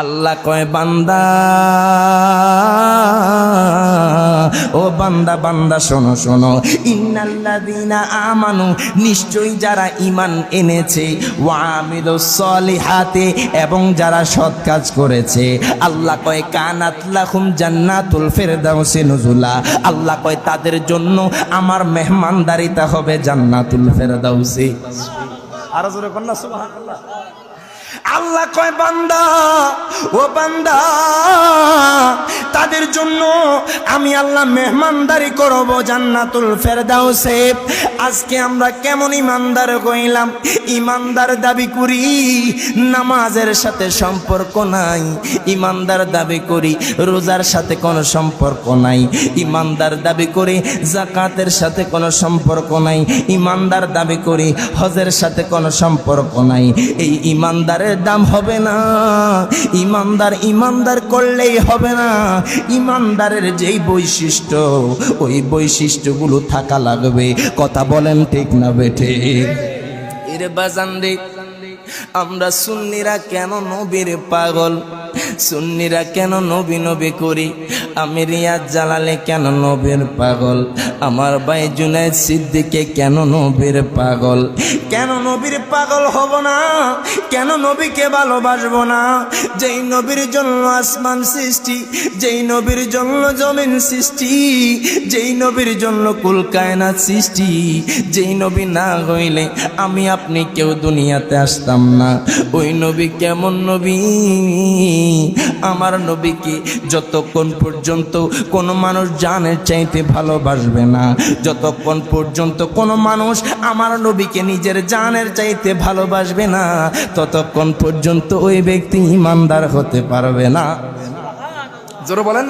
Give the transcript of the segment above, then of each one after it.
আল্লাহ কয়, বান্দা, ও বান্দা বান্দা, শোনো শোনো। ইন্নাল্লাযীনা আমানু, নিশ্চয়ই যারা ঈমান এনেছে ওয়ামিলু সলিহাতে, এবং যারা সৎ কাজ করেছে। আল্লাহ কয়, কানাত লাহুম জান্নাতুল ফেরদাউসি নুজুলা। আল্লাহ কয়, তাদের জন্য আমার মেহমানদারিতা হবে জান্নাতুল ফেরদাউসি। আরও জোরে কন্যা সুবহানাল্লাহ। আল্লাহ কয়, বান্দা, ও বান্দা, তাদের জন্য আমি আল্লাহ মেহমানদারি করব জান্নাতুল ফেরদাউসে। আজকে আমরা কেমন ইমানদার কইলাম ইমানদার দাবি করি, নামাজের সাথে সম্পর্ক নাই। ইমানদার দাবি করি, রোজার সাথে কোনো সম্পর্ক নাই। ইমানদার দাবি করি জাকাতের সাথে কোনো সম্পর্ক নাই। ইমানদার দাবি করি, হজের সাথে কোনো সম্পর্ক নাই। এই ইমানদারের দাম হবে না। ইমানদার ইমানদার করলেই হবে না। ইমানদারের যেই বৈশিষ্ট্য, ওই বৈশিষ্ট্যগুলো থাকা লাগবে। কথা বলেন ঠিক না বেঠে এর বাজান রে, আমরা সুন্নিরা কেন নবীর পাগল? সুন্নিরা কেন নবী নবী করি? আমি রিয়াজ জালালে কেন নবীর পাগল? আমার ভাই জুনাইদ সিদ্দিকে কেন নবীর পাগল? কেন নবীর পাগল হব না? কেন নবীকে ভালোবাসবো না? যেই নবীর জন্য আসমান সৃষ্টি, যেই নবীর জন্য জমিন সৃষ্টি, যেই নবীর জন্য কুল কায়নাত সৃষ্টি, যেই নবী না হইলে আমি আপনি কেউ দুনিয়াতে আসতাম না। ওই নবী কেমন নবী? আমার নবীকে যতক্ষণ পর্যন্ত কোনো মানুষ জানের চাইতে ভালোবাসবে না, যতক্ষণ পর্যন্ত কোনো মানুষ আমার নবীকে নিজের জানের চাইতে ভালোবাসবে না, ততক্ষণ পর্যন্ত ওই ব্যক্তি ইমানদার হতে পারবে না। জোরে বলেন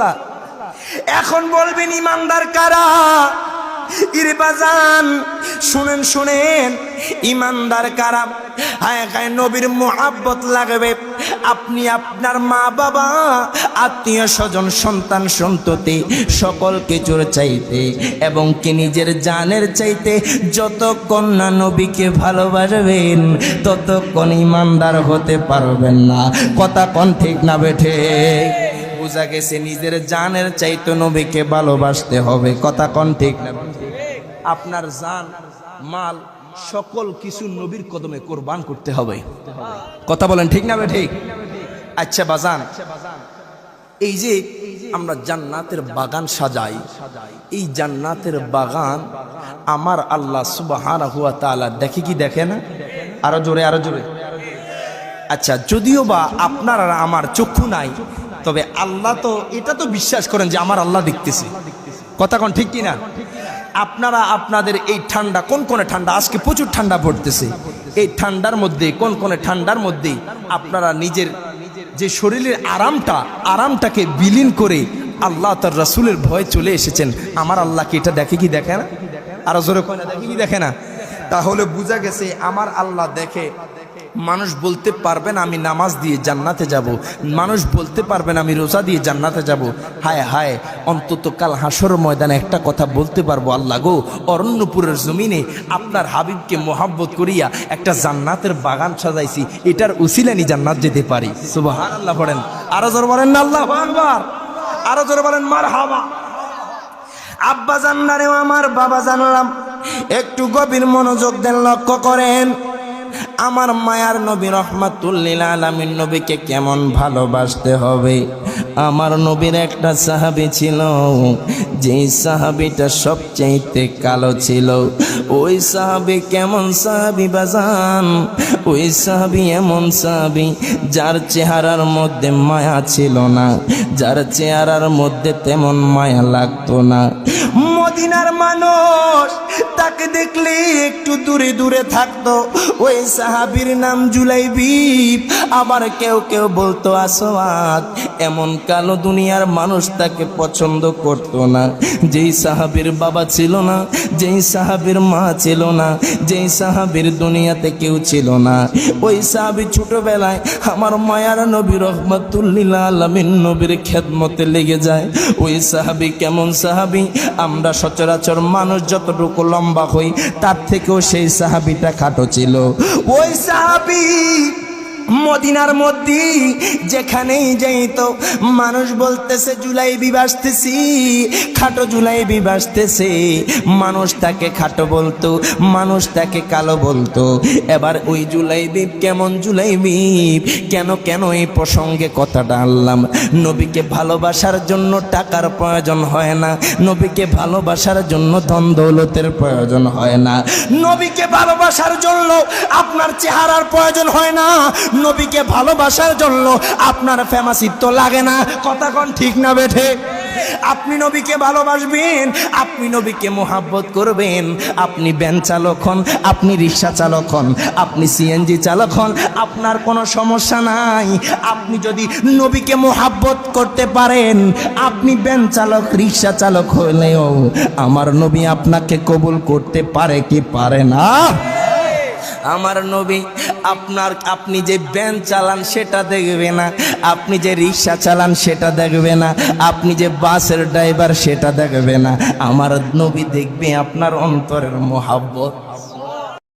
না এখন বলবেন, ইমানদার কারা? ইরবাজান শুনেন শুনেন, ইমানদার কারা? হায় নবীর মোহাব্বত লাগবে। আপনি আপনার মা বাবা, আত্মীয় স্বজন, সন্তান, সন্ততি, সকল কিছুর চাইতে এবং কি নিজের জানের চাইতে যতক্ষণ না নবীকে ভালোবাসবেন ততক্ষণ ইমানদার হতে পারবেন না। কথা কোন ঠিক না বেঠে? বোঝা গেছে নিজের জানের চাইতে নবীকে ভালোবাসতে হবে। কথা কোন ঠিক না আপনার জান, মাল, সকল কিছু নবীর কদমে কোরবান করতে হবে। কথা বলেন ঠিক না ঠিক আচ্ছা বাজান, এই যে আমরা জান্নাতের বাগান সাজাই, এই জান্নাতের বাগান আমার আল্লাহ সুবহানাহু ওয়া তাআলা দেখে কি দেখে না? আরও জোরে আরও জোরে। আচ্ছা যদিও বা আপনার আর আমার চক্ষু নাই, তবে আল্লাহ তো, এটা তো বিশ্বাস করেন যে আমার আল্লাহ দেখতেছে। কথা কোন ঠিক কিনা? আপনারা আপনাদের এই ঠান্ডা, কোন কোনে ঠান্ডা? আজকে প্রচুর ঠান্ডা পড়তেছে। এই ঠান্ডার মধ্যে, কোন কোনে ঠান্ডার মধ্যে আপনারা নিজের যে শরীরের আরামটা, আরামটাকে বিলীন করে আল্লাহ তার রাসূলের ভয় চলে এসেছেন। আমার আল্লাহকে এটা দেখে কি দেখে না? আরও জোরে দেখে কি দেখে না? তাহলে বোঝা গেছে, আমার আল্লাহ দেখে মানুষ বলতে পারবেন আমি নামাজ দিয়ে জান্নাতে যাব। মানুষ বলতে পারবেন আমি রোজা দিয়ে জান্নাতে যাব। হায় হায়, অন্তত কাল হাসর ময়দানে একটা কথা বলতে পারব আল্লাহ গো। অরণ্যপুরের জমিনে আপনার হাবিবকে মোহাব্বত করিয়া একটা জান্নাতের বাগান সাজাইছি, এটার উসিলানি জান্নাত যেতে পারি। সুবহান আল্লাহ পড়েন। আরও জোর বলেন না, আল্লাহ আরও জোর বলেন মার হাবা আব্বা জান্নারেও আমার বাবা জানলাম। একটু গভীর মনোযোগ দেন, লক্ষ্য করেন। আমার মায়ার নবী রহমাতুল্লিল আলমীর নবীকে কেমন ভালোবাসতে হবে? আমার নবীর একটা সাহাবি ছিল, যেই সাহাবিটা সবচাইতে কালো ছিল। ওই সাহাবি কেমন সাহাবি বাজান ওই সাহাবি এমন সাহাবি যার চেহারার মধ্যে মায়া ছিল না, যার চেহারার মধ্যে তেমন মায়া লাগতো না। মদিনার মানুষ তাকে দেখলে একটু দূরে দূরে থাকতো। ওই সাহাবির নাম জুলাইবি আবার কেউ কেউ বলতো আসোয়াদ এমন কালো দুনিয়ার মানুষ তাকে পছন্দ করতো না। যেই সাহাবির বাবা ছিল না, যেই সাহাবির মা ছিল না, যেই সাহাবির দুনিয়াতে কেউ ছিল না। ওই সাহাবি ছোটবেলায় আমার মায়ার নবী রহমতুল্লিল আলমিন নবীর খেদমতে লেগে যায়। ওই সাহাবি কেমন সাহাবি? আমরা সচরাচর মানুষ যতটুকু লম্বা হই তার থেকেও সেই সাহাবিটা খাটো ছিল। ওই সাহাবি মদিনার মধ্যে যেখানেই যাই তো মানুষ বলতেছে, জুলাই বিবাসতেছি খাটো জুলাই বিবাসতেছে মানুষ তাকে খাটো বলতো, মানুষ তাকে কালো বলতো। এবার ওই জুলাই বিপ কেমন জুলাই বিপ কেন কেন এই প্রসঙ্গে কথাটা আনলাম? নবীকে ভালোবাসার জন্য টাকার প্রয়োজন হয় না। নবীকে ভালোবাসার জন্য ধন দৌলতের প্রয়োজন হয় না। নবীকে ভালোবাসার জন্য আপনার চেহারার প্রয়োজন হয় না। নবীকে ভালোবাসার জন্য আপনার ফেমাসিত্ব লাগে না। কথা কোন ঠিক না বেঠে? আপনি নবীকে ভালোবাসবেন, আপনি নবীকে মোহাব্বত করবেন। আপনি ব্যান চালক হন, আপনি রিক্সা চালক হন, আপনি সিএনজি চালক হন, আপনার কোনো সমস্যা নাই। আপনি যদি নবীকে মোহাব্বত করতে পারেন, আপনি ব্যান চালক, রিক্সা চালক হলেও আমার নবী আপনাকে কবুল করতে পারে কি পারে না? আমার নবী, আপনার, আপনি যে ব্যান চালান সেটা দেখবে না, আপনি যে রিক্সা চালান সেটা দেখবে না, আপনি যে বাসের ড্রাইভার সেটা দেখবে না। আমার নবী দেখবে আপনার অন্তরের মোহাব্বত।